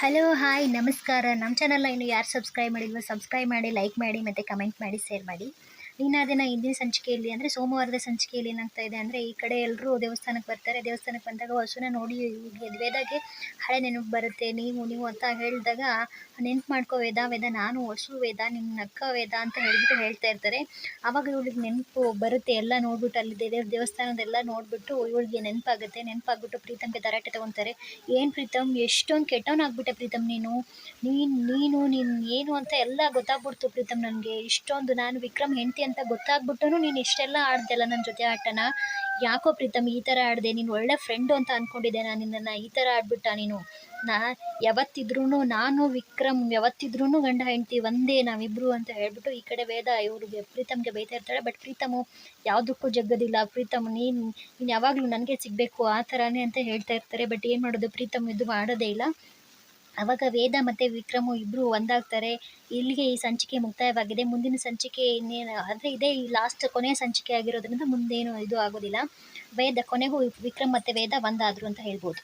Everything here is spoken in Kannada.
ಹಲೋ, ಹಾಯ್, ನಮಸ್ಕಾರ. ನಮ್ಮ ಚಾನಲ್ನ ಇನ್ನು ಯಾರು ಸಬ್ಸ್ಕ್ರೈಬ್ ಮಾಡಿಲ್ವೋ ಸಬ್ಸ್ಕ್ರೈಬ್ ಮಾಡಿ ಲೈಕ್ ಮಾಡಿ, ಮತ್ತು ಕಮೆಂಟ್ ಮಾಡಿ ಶೇರ್ ಮಾಡಿ. ದಿನ ಹಿಂದಿನ ಸಂಚಿಕೆಯಲ್ಲಿ ಅಂದರೆ ಸೋಮವಾರದ ಸಂಚಿಕೆಯಲ್ಲಿ ಏನಾಗ್ತಾ ಇದೆ ಅಂದರೆ ಈ ಕಡೆ ಎಲ್ಲರೂ ದೇವಸ್ಥಾನಕ್ಕೆ ಬರ್ತಾರೆ. ದೇವಸ್ಥಾನಕ್ಕೆ ಬಂದಾಗ ಹಸುನ ನೋಡಿ ವೇದಾಗೆ ಹಳೆ ನೆನಪು ಬರುತ್ತೆ. ನೀವು ನೀವು ಅಂತ ಹೇಳಿದಾಗ ನೆನ್ಪು ಮಾಡ್ಕೋ ವೇದ ವೇದ, ನಾನು ಹಸು ವೇದ ನಿನ್ನ ಅಕ್ಕ ವೇದ ಅಂತ ಹೇಳ್ಬಿಟ್ಟು ಹೇಳ್ತಾ ಇರ್ತಾರೆ. ಆವಾಗ ಇವಳಿಗೆ ನೆನಪು ಬರುತ್ತೆ. ಎಲ್ಲ ನೋಡ್ಬಿಟ್ಟು ಅಲ್ಲಿ ದೇವ್ರ ದೇವಸ್ಥಾನದೆಲ್ಲ ನೋಡಿಬಿಟ್ಟು ಇವಳಿಗೆ ನೆನಪಾಗುತ್ತೆ. ನೆನಪಾಗ್ಬಿಟ್ಟು ಪ್ರೀತಮ್ಗೆ ತರಾಟೆ ತೊಗೊತಾರೆ. ಏನು ಪ್ರೀತಮ್? ಎಷ್ಟೊಂದು ಕೆಟ್ಟವನಾಗ್ಬಿಟ್ಟೆ ಪ್ರೀತಮ್ ನೀನು. ನೀನು ನೀನು ನೀನು ಏನು ಅಂತ ಎಲ್ಲ ಗೊತ್ತಾಗ್ಬಿಡ್ತು ಪ್ರೀತಮ್ ನನಗೆ. ಇಷ್ಟೊಂದು ನಾನು ವಿಕ್ರಮ್ ಹೆಂಡತಿ ಅಂತ ಗೊತ್ತಾಗ್ಬಿಟ್ಟು ನೀನು ಇಷ್ಟೆಲ್ಲ ಆಡ್ದೆಲ್ಲ ನನ್ನ ಜೊತೆ ಆಟನ? ಯಾಕೋ ಪ್ರೀತಮ್ ಈ ಥರ ಆಡಿದೆ? ನೀನು ಒಳ್ಳೆ ಫ್ರೆಂಡು ಅಂತ ಅಂದ್ಕೊಂಡಿದ್ದೆ ನಾನು ನಿನ್ನನ್ನು. ಈ ಥರ ಆಡ್ಬಿಟ್ಟ ನೀನು. ನಾ ಯಾವತ್ತಿದ್ರೂ ನಾನು ವಿಕ್ರಮ್ ಯಾವತ್ತಿದ್ರೂ ಗಂಡ ಹೆಂಡತಿ ಒಂದೇ, ನಾವಿಬ್ರು ಅಂತ ಹೇಳ್ಬಿಟ್ಟು ಈ ಕಡೆ ವೇದ ಇವ್ರಿಗೆ, ಪ್ರೀತಮ್ಗೆ ಬೈತಾ ಇರ್ತಾಳೆ. ಬಟ್ ಪ್ರೀತಮು ಯಾವುದಕ್ಕೂ ಜಗ್ಗದಿಲ್ಲ. ಪ್ರೀತಮ್, ನೀನು ನೀನು ಯಾವಾಗಲೂ ನನಗೆ ಸಿಗಬೇಕು ಆ ಥರನೇ ಅಂತ ಹೇಳ್ತಾ ಇರ್ತಾರೆ. ಬಟ್ ಏನು ಮಾಡೋದು? ಪ್ರೀತಮ್ ಇದು ಮಾಡೋದೇ ಇಲ್ಲ. ಆವಾಗ ವೇದ ಮತ್ತು ವಿಕ್ರಮು ಇಬ್ಬರು ಒಂದಾಗ್ತಾರೆ. ಇಲ್ಲಿಗೆ ಈ ಸಂಚಿಕೆ ಮುಕ್ತಾಯವಾಗಿದೆ. ಮುಂದಿನ ಸಂಚಿಕೆ ಇನ್ನೇನು, ಅಂದರೆ ಇದೇ ಈ ಲಾಸ್ಟ್ ಕೊನೆಯ ಸಂಚಿಕೆ ಆಗಿರೋದ್ರಿಂದ ಮುಂದೇನು ಇದು ಆಗೋದಿಲ್ಲ. ವೇದ ಕೊನೆಗೂ ವಿಕ್ರಮ್ ಮತ್ತು ವೇದ ಒಂದಾದರು ಅಂತ ಹೇಳ್ಬೋದು.